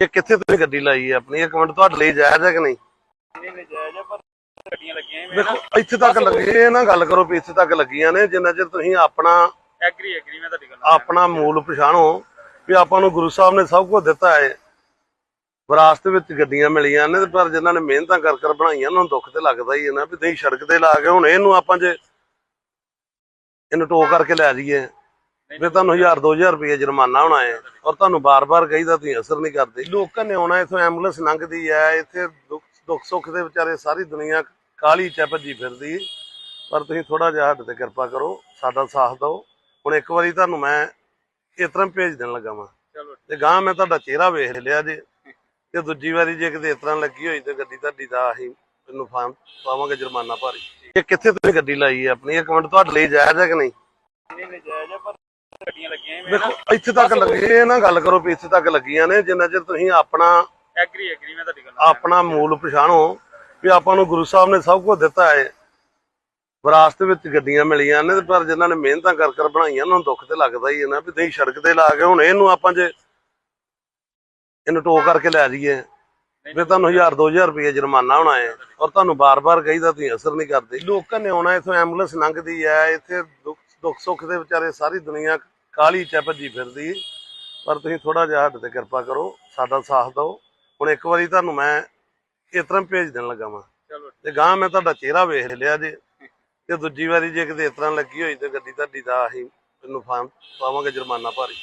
ਇਹ ਕਿੱਥੇ ਤੁਸੀਂ ਗੱਡੀ ਲਾਈ ਹੈ ਆਪਣੀ? ਇੱਕ ਮਿੰਟ ਤੁਹਾਡੇ ਲਈ ਜਾਇਜ਼ ਹੈ ਕਿ ਨਹੀਂ? ਨਹੀਂ ਨਹੀਂ ਜਾਇਜ਼ ਆ, ਪਰ ਗੱਡੀਆਂ ਲੱਗੀਆਂ ਹੀ ਵੇਖੋ ਇੱਥੇ ਤੱਕ ਲੱਗੀ ਇਹ ਨਾ ਗੱਲ ਕਰੋ ਵੀ ਇੱਥੇ ਤੱਕ ਲੱਗੀਆਂ ਨੇ ਜਿੰਨਾ ਚਿਰ ਤੁਸੀਂ ਆਪਣਾ ਐਗਰੀ ਐਗਰੀ ਮੈਂ ਤੁਹਾਡੀ ਗੱਲ। ਆਪਣਾ ਮੂਲ ਪਛਾਣੋ ਵੀ ਆਪਾਂ ਨੂੰ ਗੁਰੂ ਸਾਹਿਬ ਨੇ ਸਭ ਕੁਝ ਦਿੱਤਾ ਹੈ। ਵਿਰਾਸਤ ਵਿੱਚ ਗੱਡੀਆਂ ਮਿਲੀਆਂ ਨੇ ਪਰ ਜਿਨ੍ਹਾਂ ਨੇ ਮਿਹਨਤਾਂ ਕਰ ਕਰ ਬਣਾਈਆਂ ਉਹਨਾਂ ਨੂੰ ਦੁੱਖ ਤੇ ਲੱਗਦਾ ਹੀ ਹੈ ਨਾ ਵੀ ਨਹੀਂ ਸੜਕ ਤੇ ਲਾ ਕੇ ਹੁਣ ਇਹਨੂੰ ਆਪਾਂ ਜੇ ਇਹਨੂੰ ਟੋ ਕਰਕੇ ਲੈ ਜਾਈਏ। ਫਿਰ ਤੁਹਾਨੂੰ 1000 2000 ਰੁਪਏ ਜੁਰਮਾਨਾ ਹੋਣਾ ਹੈ ਔਰ ਤੁਹਾਨੂੰ ਬਾਰ-ਬਾਰ ਕਹੀਦਾ ਤੁਸੀਂ ਅਸਰ ਨਹੀਂ ਕਰਦੇ। ਲੋਕਾਂ ਨੇ ਆਉਣਾ ਇਥੋਂ ਐਂਬੂਲੈਂਸ ਲੰਘਦੀ ਹੈ ਇੱਥੇ ਦੁੱਖ ਸੁੱਖ ਦੇ ਵਿਚਾਰੇ ਸਾਰੀ ਦੁਨੀਆ ਕਾਲੀ ਚ ਹੈ ਭੱਜੀ ਫਿਰਦੀ ਪਰ ਤੁਸੀਂ ਥੋੜਾ ਜਿਹਾ ਸਾਡੇ ਤੇ ਕਿਰਪਾ ਕਰੋ ਸਾਡਾ ਸਾਥ ਦਿਓ। ਹੁਣ ਇੱਕ ਵਾਰੀ ਤੁਹਾਨੂੰ ਮੈਂ ਇਸ ਤਰ੍ਹਾਂ ਭੇਜ ਦੇਣ ਲੱਗਾ ਵਾਂ। ਤੇ ਗਾਂ ਮੈਂ ਤੁਹਾਡਾ ਚਿਹਰਾ ਵੇਖ ਲਿਆ ਜੇ। ਤੇ ਦੂਜੀ ਵਾਰੀ ਜੇ ਕਿਤੇ ਇਸ ਤਰ੍ਹਾਂ ਲੱਗੀ ਹੋਈ ਤੇ ਗੱਡੀ ਤੁਹਾਡੀ ਦਾ ਅਸੀਂ ਇਹਨੂੰ ਫਾਨ ਪਾਵਾਂਗੇ ਜੁਰਮਾਨਾ ਭਾਰੀ। ਇਹ ਕਿੱਥੇ ਤੁਸੀਂ ਗੱਡੀ ਲਾਈ ਹੈ ਆਪਣੀ? ਇੱਕ ਮਿੰਟ ਤੁਹਾਡੇ ਲਈ ਜਾਇਜ਼ ਹੈ ਕਿ ਨਹੀਂ? ਨਹੀਂ ਜਾਇਜ਼ ਆ, ਪਰ ਗੱਡੀਆਂ ਲੱਗੀਆਂ ਇੱਥੇ ਤੱਕ ਲੱਗੀ ਇਹ ਨਾ ਗੱਲ ਕਰੋ ਵੀ ਇੱਥੇ ਤੱਕ ਲੱਗੀਆਂ ਨੇ ਜਿੰਨਾ ਚਿਰ ਤੁਸੀਂ ਆਪਣਾ ਐਗਰੀ ਐਗਰੀ ਮੈਂ ਤੁਹਾਡੀ ਗੱਲ। ਆਪਣਾ ਮੂਲ ਪਛਾਣੋ ਵੀ ਆਪਾਂ ਨੂੰ ਗੁਰੂ ਸਾਹਿਬ ਨੇ ਸਭ ਕੁਝ ਦਿੱਤਾ ਹੈ। ਵਿਰਾਸਤ ਵਿੱਚ ਗੱਡੀਆਂ ਮਿਲੀਆਂ ਨੇ ਪਰ ਜਿਨ੍ਹਾਂ ਨੇ ਮਿਹਨਤਾਂ ਕਰ ਕਰ ਬਣਾਈਆਂ ਉਹਨਾਂ ਨੂੰ ਦੁੱਖ ਤੇ ਲੱਗਦਾ ਹੀ ਹੈ ਨਾ ਵੀ ਨਹੀਂ ਸੜਕ ਤੇ ਲਾ ਕੇ ਹੁਣ ਇਹਨੂੰ ਆਪਾਂ ਜੇ ਇਹਨੂੰ ਟੋ ਕਰਕੇ ਲੈ ਜਾਈਏ। ਫਿਰ ਤੁਹਾਨੂੰ 1000 2000 ਰੁਪਏ ਜੁਰਮਾਨਾ ਹੋਣਾ ਹੈ ਔਰ ਤੁਹਾਨੂੰ ਬਾਰ-ਬਾਰ ਕਹੀਦਾ ਤੁਸੀਂ ਅਸਰ ਨਹੀਂ ਕਰਦੇ। ਲੋਕਾਂ ਨੇ ਆਉਣਾ ਇਥੋਂ ਐਂਬੂਲੈਂਸ ਲੰਘਦੀ ਹੈ ਇੱਥੇ ਦੁੱਖ ਦੁੱਖ ਸੁੱਖ ਦੇ ਵਿਚਾਰੇ ਸਾਰੀ ਦੁਨੀਆ ਕਾਲੀ ਚ ਭੱਜੀ ਫਿਰਦੀ ਪਰ ਤੁਸੀਂ ਥੋੜਾ ਜਿਹਾ ਸਾਡੇ ਤੇ ਕਿਰਪਾ ਕਰੋ ਸਾਡਾ ਸਾਥ ਦਿਓ। ਹੁਣ ਇੱਕ ਵਾਰੀ ਤੁਹਾਨੂੰ ਮੈਂ ਇਸ ਤਰ੍ਹਾਂ ਭੇਜ ਦੇਣ ਲੱਗਾ ਵਾਂ। ਤੇ ਗਾਂ ਮੈਂ ਤੁਹਾਡਾ ਚਿਹਰਾ ਵੇਖ ਲਿਆ ਜੇ। ਤੇ ਦੂਜੀ ਵਾਰੀ ਜੇ ਕਿਤੇ ਇਸ ਤਰ੍ਹਾਂ ਲੱਗੀ ਹੋਈ ਤੇ ਗੱਡੀ ਤੁਹਾਡੀ ਦਾ ਅਸੀਂ ਫਾਨ ਪਾਵਾਂਗੇ ਜੁਰਮਾਨਾ ਭਾਰੀ।